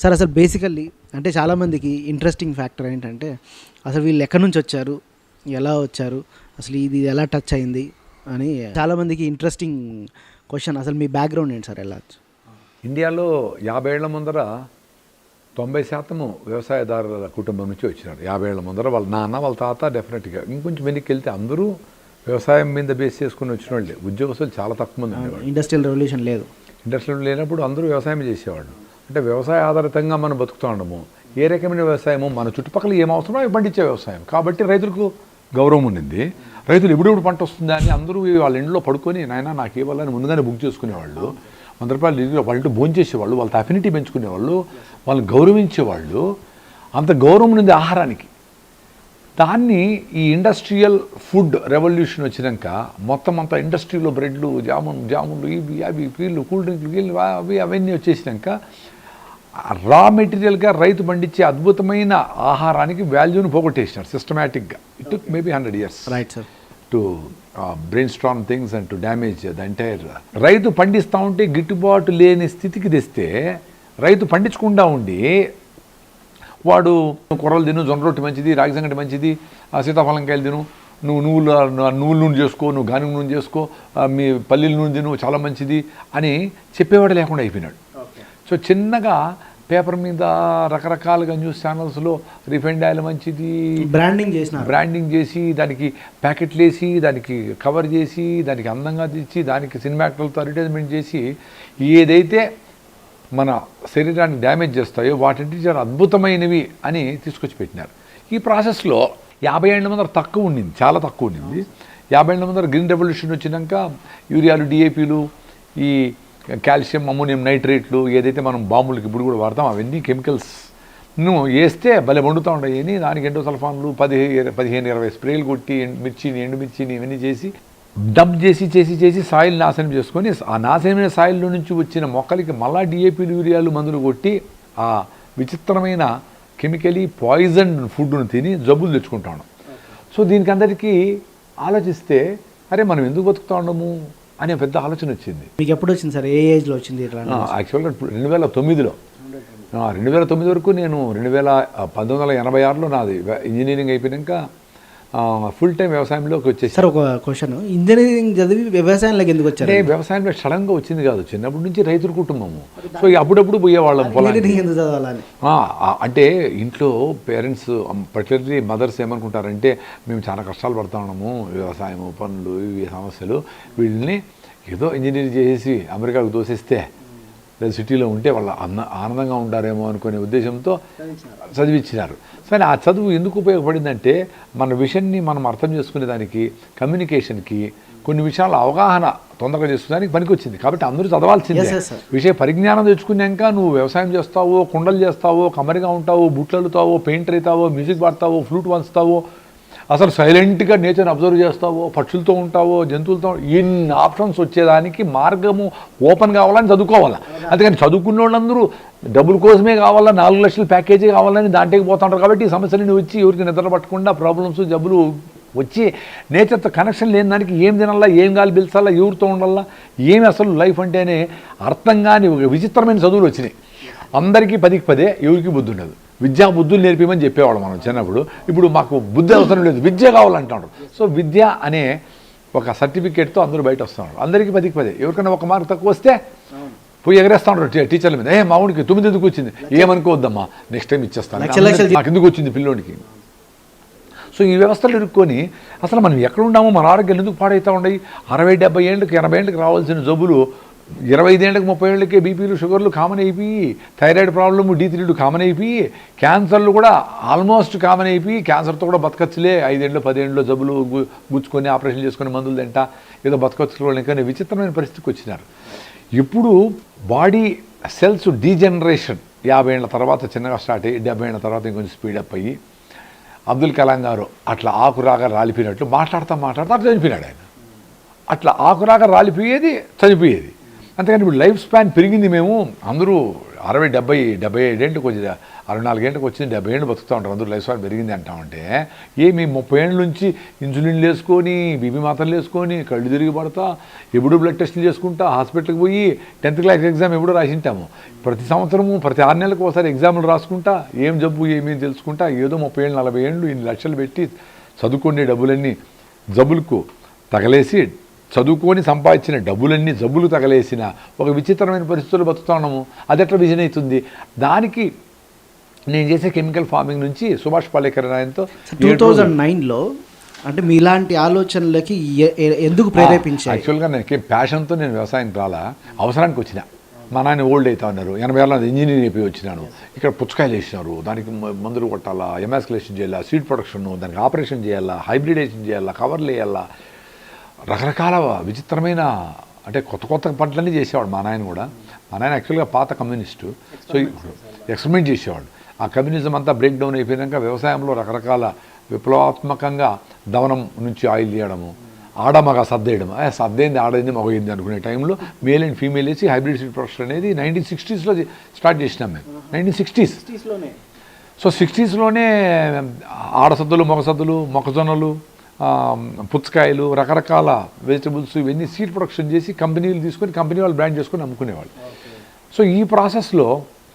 Sir అసలు basically అంటే చాలామందికి ఇంట్రెస్టింగ్ ఫ్యాక్టర్ ఏంటంటే అసలు వీళ్ళు ఎక్కడి నుంచి వచ్చారు ఎలా వచ్చారు అసలు ఇది ఎలా టచ్ అయింది అని చాలామందికి ఇంట్రెస్టింగ్ క్వశ్చన్ అసలు మీ బ్యాక్గ్రౌండ్ ఏంటి సార్? ఎలా? ఇండియాలో యాభై ఏళ్ళ ముందర తొంభై శాతము వ్యవసాయదారుల కుటుంబం నుంచి వచ్చినారు. యాభై ఏళ్ళ ముందర వాళ్ళ నాన్న వాళ్ళ తాత డెఫినెట్గా ఇంకొంచెం వెనక్కి వెళ్తే అందరూ వ్యవసాయం మీద బేస్ చేసుకుని వచ్చిన వాళ్ళే ఉద్యోగస్తులు చాలా తక్కువ మంది ఇండస్ట్రియల్ రెవల్యూషన్ లేదు. ఇండస్ట్రీలో లేనప్పుడు అందరూ వ్యవసాయం చేసేవాళ్ళు. అంటే వ్యవసాయ ఆధారితంగా మనం బతుకుతూ ఉండము ఏ రకమైన వ్యవసాయము? మన చుట్టుపక్కల ఏం అవసరమో అవి పండించే వ్యవసాయం. కాబట్టి రైతులకు గౌరవం ఉండింది. రైతులు ఎప్పుడెప్పుడు పంట వస్తుందా అని అందరూ వాళ్ళ ఇంట్లో పడుకొని నాయన నాకు ఇవ్వాలని ముందుగానే బుక్ చేసుకునేవాళ్ళు. వంద రూపాయలు ఇదిగో వాళ్ళ ఇంట్లో భోజనం చేసేవాళ్ళు వాళ్ళ అఫినిటీ పెంచుకునేవాళ్ళు వాళ్ళని గౌరవించేవాళ్ళు. అంత గౌరవం ఉంది ఆహారానికి. దాన్ని ఈ ఇండస్ట్రియల్ ఫుడ్ రెవల్యూషన్ వచ్చినాక మొత్తం అంతా ఇండస్ట్రీలో బ్రెడ్లు జామున్ జామున్లు ఇవి అవి వీళ్ళు కూల్ డ్రింక్లు వీళ్ళు అవి అవన్నీ వచ్చేసినాక రా మెటీరియల్గా రైతు పండించే అద్భుతమైన ఆహారానికి వాల్యూని పోగొట్టేసినారు సిస్టమేటిక్గా it took maybe hundred years right sir to brain strong things and to damage the entire రైతు పండిస్తూ ఉంటే గిట్టుబాటు లేని స్థితికి తెస్తే రైతు పండించకుండా ఉండి వాడు కూరలు తిను జొన్న రొట్టె మంచిది రాగి సంగటి మంచిది ఆ సీతాఫలం కాయలు తిను నువ్వు నువ్వులు నువ్వుల నూనె చేసుకో నువ్వు గానుగ నూనె చేసుకో మీ పల్లీల నూనె తిను చాలా మంచిది అని చెప్పేవాడు లేకుండా అయిపోయినాడు. సో చిన్నగా పేపర్ మీద రకరకాలుగా న్యూస్ ఛానల్స్లో రిఫైండ్ ఆయిల్ మంచిది. బ్రాండింగ్ చేసినారు. బ్రాండింగ్ చేసి దానికి ప్యాకెట్లు వేసి దానికి కవర్ చేసి దానికి అందంగా తెచ్చి దానికి సినిమాటికలతో అడ్వర్టైజ్మెంట్ చేసి ఏదైతే మన శరీరాన్ని డ్యామేజ్ చేస్తాయో వాటింటి చాలా అద్భుతమైనవి అని తీసుకొచ్చి పెట్టినారు. ఈ ప్రాసెస్లో యాభై ఏళ్ళ ముందర తక్కువ ఉండింది చాలా తక్కువ ఉండింది. యాభై ఏళ్ళ ముందర గ్రీన్ రెవల్యూషన్ వచ్చినాక యూరియాలు డిఏపీలు ఈ కాల్షియం అమోనియం నైట్రేట్లు ఏదైతే మనం బాంబులకి ఇప్పుడు కూడా వాడతాం అవన్నీ కెమికల్స్. నువ్వు వేస్తే భలే వండుతూ ఉంటాయి. దానికి ఎండో సల్ఫాన్లు పదిహేను పదిహేను ఇరవై స్ప్రేలు కొట్టి మిర్చిని ఎండుమిర్చిని ఇవన్నీ చేసి డబ్ చేసి చేసి చేసి సాయిల్ నాశనం చేసుకొని ఆ నాశనమైన సాయిల్లో నుంచి వచ్చిన మొక్కలకి మళ్ళా డిఏపీలు యూరియాలు మందులు కొట్టి ఆ విచిత్రమైన కెమికలీ పాయిజన్ ఫుడ్ను తిని జబ్బులు తెచ్చుకుంటాను సో దీనికి అందరికీ ఆలోచిస్తే అరే మనం ఎందుకు బతుకుతా ఉండము? అనే పెద్ద ఆలోచన వచ్చింది. మీకు ఎప్పుడు వచ్చింది సార్? ఏ ఏజ్లో వచ్చింది ఇట్లా యాక్చువల్గా రెండు వేల తొమ్మిదిలో. రెండు వేల తొమ్మిది వరకు నేను రెండు వేల పంతొమ్మిది వందల ఎనభై ఆరులో నాది ఇంజనీరింగ్ అయిపోయాక ఫుల్ టైం వ్యవసాయంలోకి వచ్చేసి. సార్ ఒక క్వశ్చన్ ఇంజనీరింగ్ చదివి వ్యవసాయంలోకి ఎందుకు వచ్చారు? అంటే వ్యవసాయంలో సడన్గా వచ్చింది కాదు. చిన్నప్పటి నుంచి రైతుల కుటుంబము. సో అప్పుడప్పుడు పోయేవాళ్ళం ఆ, అంటే ఇంట్లో పేరెంట్స్ పర్టికులర్లీ మదర్స్ ఏమనుకుంటారంటే మేము చాలా కష్టాలు పడతా ఉన్నాము. వ్యవసాయము పనులు ఇవి సమస్యలు. వీళ్ళని ఏదో ఇంజనీరింగ్ చేసేసి అమెరికాకు దోసిస్తే లేదా సిటీలో ఉంటే వాళ్ళ అన్న ఆనందంగా ఉంటారేమో అనుకునే ఉద్దేశంతో చదివించినారు. సరే ఆ చదువు ఎందుకు ఉపయోగపడిందంటే మన విషయాన్ని మనం అర్థం చేసుకునే దానికి కమ్యూనికేషన్కి కొన్ని విషయాల అవగాహన తొందరగా చేసుకునేదానికి పనికొచ్చింది. కాబట్టి అందరూ చదవాల్సిందే. విషయ పరిజ్ఞానం తెచ్చుకున్నాక నువ్వు వ్యవసాయం చేస్తావో కుండలు చేస్తావో కమ్మరిగా ఉంటావో బుట్లు అల్లుతావో పెయింటర్ అవుతావో మ్యూజిక్ పాడతావో ఫ్లూట్ వంచుతావో అసలు సైలెంట్గా నేచర్ని అబ్జర్వ్ చేస్తావో పక్షులతో ఉంటావో జంతువులతో ఇన్ని ఆప్షన్స్ వచ్చేదానికి మార్గము ఓపెన్ కావాలని చదువుకోవాలి. అందుకని చదువుకున్న వాళ్ళందరూ డబ్బుల కోసమే కావాలా నాలుగు లక్షల ప్యాకేజీ కావాలని దాంట్లోకి పోతుంటారు కాబట్టి ఈ సమస్యలని వచ్చి ఎవరికి నిద్ర పట్టకుండా ప్రాబ్లమ్స్ జబ్బులు వచ్చి నేచర్తో కనెక్షన్ లేని దానికి ఏం తినాలా ఏం గాలి పిలిచాలా ఎవరితో ఉండాలా ఏమి అసలు లైఫ్ అంటేనే అర్థం కాని ఒక విచిత్రమైన చదువులు వచ్చినాయి. అందరికీ పదికి పదే ఎవరికి బుద్ధి ఉండదు. విద్యా బుద్ధులు నేర్పిమని చెప్పేవాళ్ళం మనం చిన్నప్పుడు. ఇప్పుడు మాకు బుద్ధి అవసరం లేదు విద్య కావాలంటున్నారు సో విద్య అనే ఒక సర్టిఫికేట్తో అందరూ బయట వస్తున్నారు అందరికీ పదికి పదే. ఎవరికైనా ఒక మార్క్ తక్కువ వస్తే పోయి ఎగరేస్తా ఉంటారు టీ- టీచర్ల మీద. ఏ మా ఊడికి తొమ్మిది ఎందుకు వచ్చింది? ఏమనుకోవద్దమ్మా నెక్స్ట్ టైం ఇచ్చేస్తాను. నాకు ఎందుకు వచ్చింది పిల్లోడికి సో ఈ వ్యవస్థలు ఇరుక్కొని అసలు మనం ఎక్కడ ఉన్నామో మన ఆరోగ్యాలు ఎందుకు పాడవుతూ ఉన్నాయి? అరవై డెబ్బై ఏళ్ళకి ఎనభై ఏళ్ళకి రావాల్సిన జబ్బులు ఇరవై ఐదేళ్ళకి ముప్పై ఏళ్ళకే బీపీలు షుగర్లు కామన్ అయిపోయి థైరాయిడ్ ప్రాబ్లము డీ త్రీలు కామన్ అయిపోయి క్యాన్సర్లు కూడా ఆల్మోస్ట్ కామన్ అయిపోయి క్యాన్సర్తో కూడా బతకచ్చులే. ఐదేళ్ళు పదేళ్ళు జబ్బులు గుచ్చుకొని ఆపరేషన్ చేసుకొని మందులు తింటా ఏదో బతకచ్చుకోవాలి కానీ విచిత్రమైన పరిస్థితికి వచ్చినారు. ఇప్పుడు బాడీ సెల్స్ డీజనరేషన్ యాభై ఏళ్ళ తర్వాత చిన్నగా స్టార్ట్ అయ్యి డెబ్బై ఏళ్ళ తర్వాత ఇంకొంచెం స్పీడప్ అయ్యి అబ్దుల్ కలాం గారు అట్లా ఆకురాగా రాలిపోయినట్లు మాట్లాడతా మాట్లాడతా అట్లా చనిపోయినాడు ఆయన. అట్లా ఆకురాగా రాలిపోయేది చనిపోయేది. అంతేకాని ఇప్పుడు లైఫ్ స్పాన్ పెరిగింది మేము అందరూ అరవై డెబ్బై డెబ్బై ఏడేంటికి వచ్చి అరవై నాలుగేంటికి వచ్చింది డెబ్బై ఏళ్ళు బతుకుతూ ఉంటారు అందరూ లైఫ్ స్పాన్ పెరిగింది అంటామంటే ఏమి ముప్పై ఏళ్ళ నుంచి ఇన్సులిన్లు వేసుకొని బీపీ మాత్రలు వేసుకొని కళ్ళు తిరిగి పడతా ఎప్పుడు బ్లడ్ టెస్టులు చేసుకుంటా హాస్పిటల్కి పోయి టెన్త్ క్లాస్ ఎగ్జామ్ ఎప్పుడో రాసింటాము? ప్రతి సంవత్సరము ప్రతి ఆరు నెలలకు ఒకసారి ఎగ్జామ్లు రాసుకుంటా ఏం జబ్బు ఏమీ తెలుసుకుంటా ఏదో ముప్పై ఏళ్ళు నలభై ఏళ్ళు ఇన్ని లక్షలు పెట్టి చదువుకునే డబ్బులన్నీ జబ్బులకు తగలేసి చదువుకొని సంపాదించిన డబ్బులన్నీ జబ్బులు తగలేసిన ఒక విచిత్రమైన పరిస్థితులు బతుకుతున్నాము. అది ఎట్లా విజన్ అవుతుంది? దానికి నేను చేసే కెమికల్ ఫార్మింగ్ నుంచి సుభాష్ పాలేకర్ ఆయనతో టూ థౌజండ్ నైన్లో అంటే మీలాంటి ఆలోచనలకి ఎందుకు ప్రేరేపించాయి? యాక్చువల్గా నేను ప్యాషన్తో నేను వ్యవసాయం రాలా. అవసరానికి వచ్చిన. మా నాన్న ఓల్డ్ అవుతా ఉన్నారు ఎనభై ఏళ్ళ ఇంజనీరింగ్ అయిపోయి వచ్చినాను. ఇక్కడ పుచ్చకాయలు వేసినారు. దానికి మందులు కొట్టాలా ఎమాస్కులేషన్ చేయాలా సీడ్ ప్రొడక్షన్ దానికి ఆపరేషన్ చేయాలా హైబ్రిడేషన్ చేయాలా కవర్లు వేయాలా రకరకాల విచిత్రమైన అంటే కొత్త కొత్త పంటలన్నీ చేసేవాడు మా నాయన కూడా. మా నాయన యాక్చువల్గా పాత కమ్యూనిస్టు. సో ఎక్స్పెరిమెంట్ చేసేవాడు. ఆ కమ్యూనిజం అంతా బ్రేక్ డౌన్ అయిపోయాక వ్యవసాయంలో రకరకాల విప్లవాత్మకంగా దవనం నుంచి ఆయిల్ తీయడము ఆడమగ సర్దేయడం సర్దేంది ఆడైంది మగైంది అనుకునే టైంలో మేల్ అండ్ ఫీమేల్ వేసి హైబ్రిడ్ సీడ్ ప్రొడక్షన్ అనేది నైన్టీన్ సిక్స్టీస్లో స్టార్ట్ చేసినాం మేము. నైన్టీన్ సిక్స్టీస్ సో సిక్స్టీస్లోనే ఆడసద్దులు మొగసద్దులు మొక్కజొన్నలు పుచ్చకాయలు రకరకాల వెజిటబుల్స్ ఇవన్నీ సీడ్ ప్రొడక్షన్ చేసి కంపెనీలు తీసుకొని కంపెనీ వాళ్ళు బ్రాండ్ చేసుకొని అమ్ముకునేవాళ్ళు. సో ఈ ప్రాసెస్లో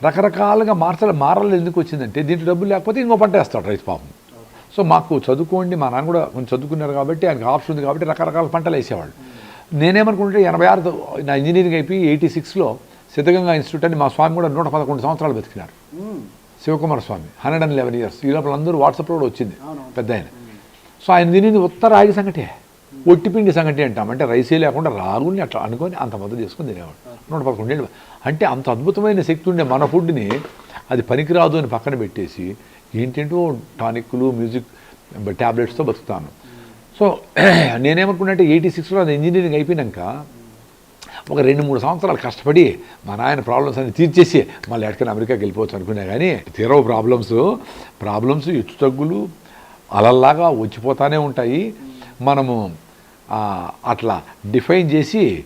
రకరకాలుగా మార్చల మారలు ఎందుకు వచ్చిందంటే దీంట్లో డబ్బులు లేకపోతే ఇంకో పంట వేస్తాడు రైతు పాపం. సో మాకు చదువుకోండి మా నాన్న కూడా కొంచెం చదువుకున్నారు కాబట్టి ఆయనకు ఆప్షన్ ఉంది కాబట్టి రకరకాల పంటలు వేసేవాళ్ళు. నేనేమనుకుంటే ఎనభై ఆరు నా ఇంజనీరింగ్ అయిపోయి ఎయిటీ సిక్స్లో సిద్ధగంగా ఇన్స్టిట్యూట్ అని మా స్వామి కూడా నూట పదకొండు సంవత్సరాలు బతికినారు. Shivakumara Swami hundred and eleven years. ఈ లోపల అందరూ వాట్సాప్లో కూడా వచ్చింది పెద్ద ఆయన సో ఆయన తినేది ఉత్తర రాగి సంగటే. ఒట్టిపిండి సంగటి అంటాం. అంటే రైసే లేకుండా రాగుల్ని అట్లా అనుకొని అంత మద్దతు చేసుకుని తినేవాడు. నూట పదకొండేళ్ళు అంటే అంత అద్భుతమైన శక్తి ఉండే మన ఫుడ్ని అది పనికిరాదు అని పక్కన పెట్టేసి ఏంటంటే టానిక్లు మ్యూజిక్ ట్యాబ్లెట్స్తో బతుకుతాను. సో నేనేమనుకున్నట్టే ఎయిటీ సిక్స్లో అది ఇంజనీరింగ్ అయిపోయినాక ఒక రెండు మూడు సంవత్సరాలు కష్టపడి మా నాయన ప్రాబ్లమ్స్ అన్ని తీర్చేసి మళ్ళీ ఎక్కడికైనా అమెరికాకి వెళ్ళిపోవచ్చు అనుకున్నా కానీ తీరవు ప్రాబ్లమ్స్. ప్రాబ్లమ్స్ ఎత్తు తగ్గులు అలల్లాగా వచ్చిపోతానే ఉంటాయి. మనము అట్లా డిఫైన్ చేసి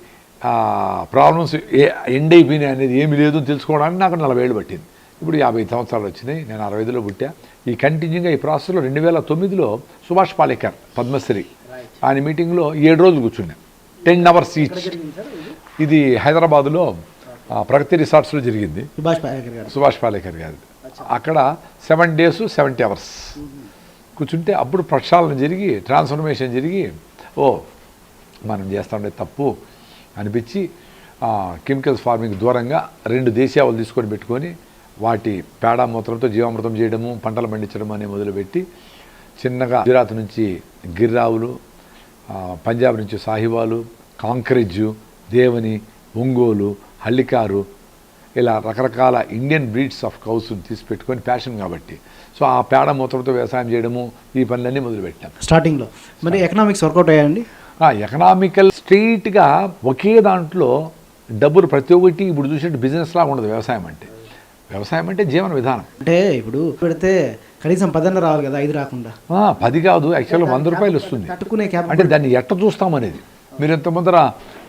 ప్రాబ్లమ్స్ ఏ ఎండ్ అయిపోయినాయి అనేది ఏమీ లేదు అని తెలుసుకోవడానికి నాకు నలభై ఏళ్ళు పట్టింది. ఇప్పుడు యాభై సంవత్సరాలు వచ్చినాయి నేను అరవై ఐదులో పుట్టా. ఈ కంటిన్యూగా ఈ ప్రాసెస్లో రెండు వేల తొమ్మిదిలో సుభాష్ పాలేకర్ పద్మశ్రీ ఆయన మీటింగ్లో ఏడు రోజులు కూర్చున్నా. Ten hours each. ఇది? హైదరాబాదులో ఆ, ప్రగతి రిసార్ట్స్లో జరిగింది. సుభాష్ పాలేకర్ గారు. సుభాష్ పాలేకర్ గారి అక్కడ సెవెన్ డేస్ సెవెంటీ అవర్స్. కూర్చుంటే అప్పుడు ప్రక్షాళన జరిగి ట్రాన్స్ఫర్మేషన్ జరిగి ఓ మనం చేస్తుండే తప్పు అనిపించి కెమికల్స్ ఫార్మింగ్ దూరంగా రెండు దేశీయాలు తీసుకొని పెట్టుకొని వాటి పేడ మూత్రంతో జీవామృతం చేయడము పంటలు పండించడం అనే మొదలుపెట్టి చిన్నగా గుజరాత్ నుంచి గిర్రావులు పంజాబ్ నుంచి సాహివాలు కాంకరేజ్ దేవని ఒంగోలు హల్లికారు ఇలా రకరకాల ఇండియన్ బ్రీడ్స్ ఆఫ్ కౌస్ తీసి పెట్టుకొని ప్యాషన్ కాబట్టి. సో ఆ పేడ మూత్రంతో వ్యవసాయం చేయడము ఈ పనులన్నీ మొదలుపెట్టాం. స్టార్టింగ్లో మరి ఎకనామిక్స్ వర్కౌట్ అయ్యాయండి? ఎకనామికల్ స్ట్రీట్గా ఒకే దాంట్లో డబ్బులు ప్రతి ఒక్కటి ఇప్పుడు చూసినట్టు బిజినెస్ లాగా ఉండదు వ్యవసాయం అంటే. వ్యవసాయం అంటే జీవన విధానం. అంటే ఇప్పుడు పెడితే కనీసం పదన్న రావాలి కదా ఐదు రాకుండా. పది కాదు యాక్చువల్గా వంద రూపాయలు వస్తుంది. అంటే దాన్ని ఎట్ట చూస్తామనేది? మీరు ఇంత ముందర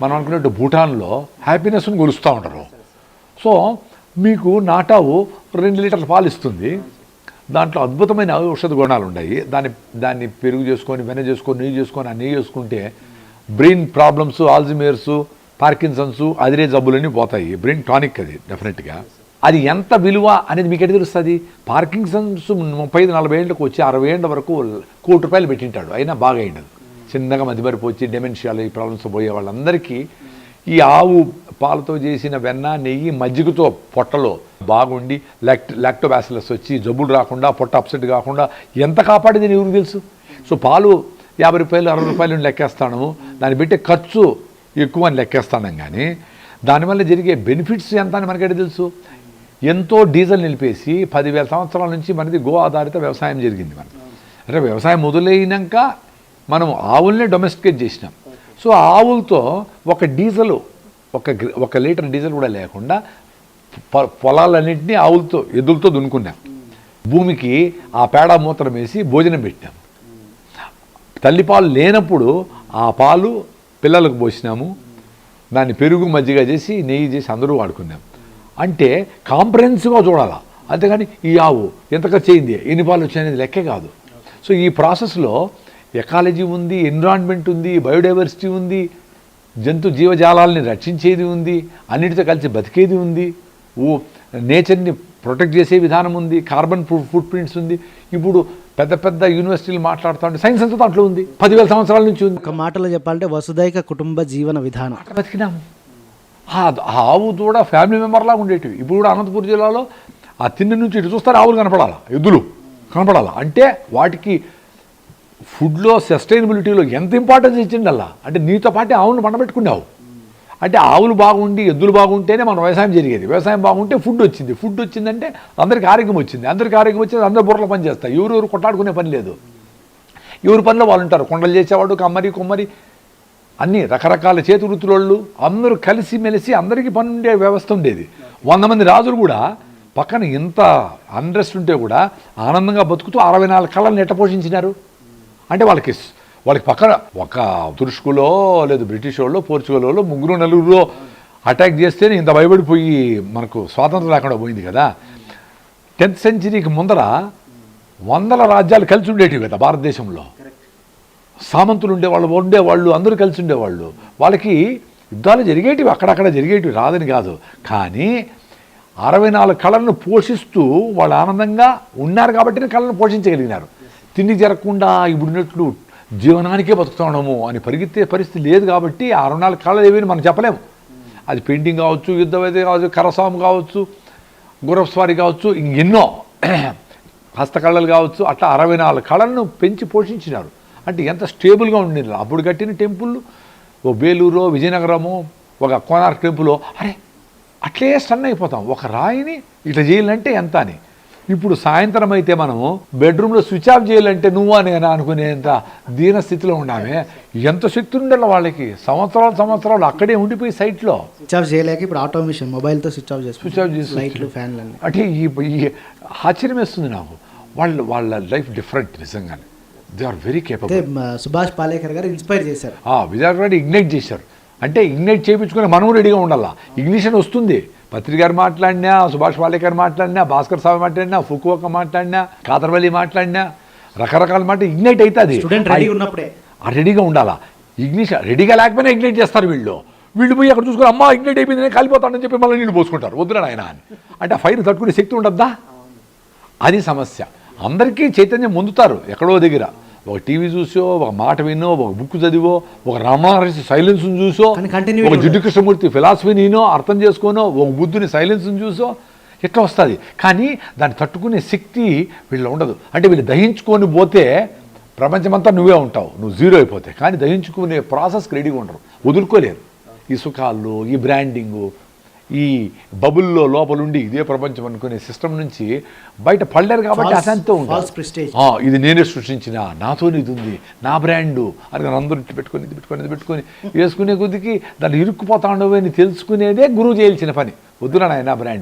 మనం అనుకున్నట్టు భూటాన్లో హ్యాపీనెస్ని కొలుస్తూ ఉంటారు సో మీకు నాటావు రెండు లీటర్ల పాలు ఇస్తుంది దాంట్లో అద్భుతమైన ఔషధ గుణాలు ఉన్నాయి. దాన్ని దాన్ని పెరుగు చేసుకొని వెన చేసుకొని నెయ్యి చేసుకొని ఆ నెయ్యి చేసుకుంటే బ్రెయిన్ ప్రాబ్లమ్స్ ఆల్జిమేర్స్ పార్కిన్సన్స్ అదిరే జబ్బులన్నీ పోతాయి. బ్రెయిన్ టానిక్ అది డెఫినెట్గా. అది ఎంత విలువ అనేది మీకు ఎటు తెలుస్తుంది? పార్కిన్సన్స్ ముప్పై ఐదు నలభై ఏళ్ళకి వచ్చి అరవై ఏళ్ళ వరకు కోటి రూపాయలు పెట్టింటాడు. అయినా బాగా అయినది. చిన్నగా మధ్యమరిపి వచ్చి డెమెన్షియాలు ఈ ప్రాబ్లమ్స్ పోయే వాళ్ళందరికీ ఈ ఆవు పాలతో చేసిన వెన్న నెయ్యి మజ్జిగతో పొట్టలో బాగుండి లాక్ట్ లాక్టోబాసిలస్ వచ్చి జబ్బులు రాకుండా పొట్ట అప్సెట్ కాకుండా ఎంత కాపాడింది ఎవరికి తెలుసు? సో పాలు యాభై రూపాయలు అరవై రూపాయలు లెక్కేస్తాను. దాన్ని పెట్టే ఖర్చు ఎక్కువ అని లెక్కేస్తాను కానీ దానివల్ల జరిగే బెనిఫిట్స్ ఎంత అని మనకైతే తెలుసు? ఎంతో డీజిల్ నిలిపేసి పదివేల సంవత్సరాల నుంచి మనది గో ఆధారిత వ్యవసాయం జరిగింది మనం అంటే వ్యవసాయం మొదలైనాక మనం ఆవుల్నే డొమెస్టికేట్ చేసినాం. సో ఆవులతో ఒక డీజిల్ ఒక ఒక లీటర్ డీజిల్ కూడా లేకుండా పొలాలన్నింటినీ ఆవులతో ఎద్దులతో దున్నుకున్నాం. భూమికి ఆ పేడ మూత్రం వేసి భోజనం పెట్టాం. తల్లిపాలు లేనప్పుడు ఆ పాలు పిల్లలకు పోసినాము. దాన్ని పెరుగు మజ్జిగ చేసి నెయ్యి చేసి అందరూ వాడుకున్నాం. అంటే కాంప్రహెన్సివ్గా చూడాలా. అంతేగాని ఈ ఆవు ఎంత ఖర్చు అయింది ఎన్ని పాలు వచ్చాయనేది లెక్కే కాదు. సో ఈ ప్రాసెస్లో ఎకాలజీ ఉంది ఎన్విరాన్మెంట్ ఉంది బయోడైవర్సిటీ ఉంది జంతు జీవజాలాల్ని రక్షించేది ఉంది అన్నిటితో కలిసి బతికేది ఉంది ఓ నేచర్ని ప్రొటెక్ట్ చేసే విధానం ఉంది కార్బన్ ఫుట్ ప్రింట్స్ ఉంది ఇప్పుడు పెద్ద పెద్ద యూనివర్సిటీలు మాట్లాడుతూ ఉంటే సైన్స్ అంతా దాంట్లో ఉంది పదివేల సంవత్సరాల నుంచి ఉంది. ఒక మాటలో చెప్పాలంటే వసుదైక కుటుంబ జీవన విధానం. బతికినాము ఆవు కూడా ఫ్యామిలీ మెంబర్ లాగా ఉండేటివి. ఇప్పుడు కూడా అనంతపురం జిల్లాలో ఆ తిండి నుంచి ఇటు చూస్తారు ఆవులు కనపడాలా ఎద్దులు కనపడాలా. అంటే వాటికి ఫుడ్లో సస్టైనబిలిటీలో ఎంత ఇంపార్టెన్స్ ఇచ్చింది అలా అంటే నీతో పాటే ఆవును పండబెట్టుకున్నావు. అంటే ఆవులు బాగుండి ఎద్దులు బాగుంటేనే మన వ్యవసాయం జరిగేది. వ్యవసాయం బాగుంటే ఫుడ్ వచ్చింది. ఫుడ్ వచ్చిందంటే అందరికి ఆరోగ్యం వచ్చింది. అందరికి ఆరోగ్యం వచ్చింది అందరు బుర్రలో పని చేస్తారు. ఎవరు ఎవరు కొట్లాడుకునే పని లేదు. ఎవరి పనిలో వాళ్ళు ఉంటారు. కొండలు చేసేవాడు కమ్మరి కుమ్మరి అన్ని రకరకాల చేతి వృత్తులోళ్ళు అందరూ కలిసి మెలిసి అందరికీ పని ఉండే వ్యవస్థ ఉండేది. వంద మంది రాజులు కూడా పక్కన ఇంత అన్రెస్ట్ ఉంటే కూడా ఆనందంగా బతుకుతూ అరవై నాలుగు కళ్ళని ఎట్ట పోషించినారు. అంటే వాళ్ళకి వాళ్ళకి పక్కన ఒక తురుష్కులో లేదు బ్రిటిష్ వాళ్ళు పోర్చుగల్ వాళ్ళు ముగ్గురు నలుగురులో అటాక్ చేస్తేనే ఇంత భయపడిపోయి మనకు స్వాతంత్రం లేకుండా పోయింది కదా. టెన్త్ సెంచరీకి ముందర వందల రాజ్యాలు కలిసి ఉండేటివి కదా భారతదేశంలో. సామంతులు ఉండేవాళ్ళు ఉండేవాళ్ళు అందరూ కలిసి ఉండేవాళ్ళు. వాళ్ళకి యుద్ధాలు జరిగేటివి అక్కడక్కడ జరిగేటివి రాదని కాదు. కానీ అరవై నాలుగు కళలను పోషిస్తూ వాళ్ళు ఆనందంగా ఉన్నారు కాబట్టి కళలను పోషించగలిగినారు. తిండి జరగకుండా ఇప్పుడున్నట్లు జీవనానికే బతుకుతున్నాము అని పరిగెత్తే పరిస్థితి లేదు కాబట్టి ఆ అరవై నాలుగు కళలు ఏవి మనం చెప్పలేము. అది పెయింటింగ్ కావచ్చు యుద్ధ వైద్యం కావచ్చు కరసాము కావచ్చు గురస్వారి కావచ్చు ఇంకెన్నో హస్తకళలు కావచ్చు అట్లా అరవై నాలుగు కళలను పెంచి పోషించినారు. అంటే ఎంత స్టేబుల్గా ఉండేది. అప్పుడు కట్టిన టెంపుల్ ఓ బేలూరు విజయనగరము ఒక కోనార్క్ టెంపుల్ అరే అట్లే స్టన్ అయిపోతాం. ఒక రాయిని ఇట్లా చేయాలంటే ఎంత అని. ఇప్పుడు సాయంత్రం అయితే మనము బెడ్రూమ్లో స్విచ్ ఆఫ్ చేయాలంటే నువ్వు అని అనుకునేంత దీన స్థితిలో ఉన్నామే. ఎంత శక్తి ఉండాలి వాళ్ళకి? సంవత్సరాలు సంవత్సరాలు అక్కడే ఉండిపోయి సైట్లో. స్విచ్ ఆఫ్ చేయలేక ఇప్పుడు ఆటోమేషన్ మొబైల్తో స్విచ్ ఆఫ్ చేసి స్విచ్ ఆఫ్ చేసి లైట్లు ఫ్యాన్లు అంటే ఈ ఆశ్చర్యం వేస్తుంది నాకు. వాళ్ళు వాళ్ళ లైఫ్ డిఫరెంట్ నిజంగానే. They are very capable Subhash Palekar garu inspire చేశారు. విజయవాడ ఇగ్నైట్ చేశారు. అంటే ఇగ్నైట్ చేయించుకుని మనం రెడీగా ఉండాలా? ఇంగ్లీష్ అని వస్తుంది. పత్రిక గారు మాట్లాడినా సుభాష్ పాలేకర్ మాట్లాడినా భాస్కర్ స్వామి మాట్లాడినా ఫుకువక మాట్లాడినా కాతరవల్లి మాట్లాడినా రకరకాల మాట ఇగ్నైట్ అవుతుంది. స్టూడెంట్ రెడీ ఉన్నప్పుడే. ఆ రెడీగా ఉండాలా? ఇగ్నిష్ రెడీగా లేకపోయినా ఇగ్నైట్ చేస్తారు వీళ్ళు. వీళ్ళు పోయి అక్కడ చూసుకుని అమ్మా ఇగ్నైట్ అయిపోయింది నేను కాలిపోతానని చెప్పి మళ్ళీ నీళ్ళు పోసుకుంటారు. వద్దురా ఆయన అని. అంటే ఆ ఫైర్ తట్టుకునే శక్తి ఉండద్దా? అది సమస్య. అందరికీ చైతన్యం పొందుతారు ఎక్కడో దగ్గర. ఒక టీవీ చూసో ఒక మాట వినో ఒక బుక్ చదివో ఒక రామహర్షి సైలెన్స్ చూసో ఒక జిడ్డు. కృష్ణమూర్తి ఫిలాసఫీనినో అర్థం చేసుకోనో ఒక బుద్ధుని సైలెన్స్ చూసో ఎట్లా వస్తుంది? కానీ దాన్ని తట్టుకునే శక్తి వీళ్ళు ఉండదు. అంటే వీళ్ళు దహించుకొని పోతే ప్రపంచమంతా నువ్వే ఉంటావు. నువ్వు జీరో అయిపోతే కానీ దహించుకునే ప్రాసెస్కి రెడీగా ఉండరు. వదులుకోలేరు. ఈ సుఖాలు ఈ బ్రాండింగు ఈ బబుల్లో లోపలుండి ఇదే ప్రపంచం అనుకునే సిస్టమ్ నుంచి బయట పడలేరు కాబట్టి అశాంతితో ఇది నేనే సృష్టించిన నాతో ఇది ఉంది నా బ్రాండు అని అందరూ ఇట్లా పెట్టుకొని ఇది పెట్టుకొని ఇది పెట్టుకొని వేసుకునే కొద్దికి దాన్ని ఇరుక్కుపోతా అని తెలుసుకునేదే గురువు చేయాల్సిన పని. వద్దురా నాయన బ్రాండ్.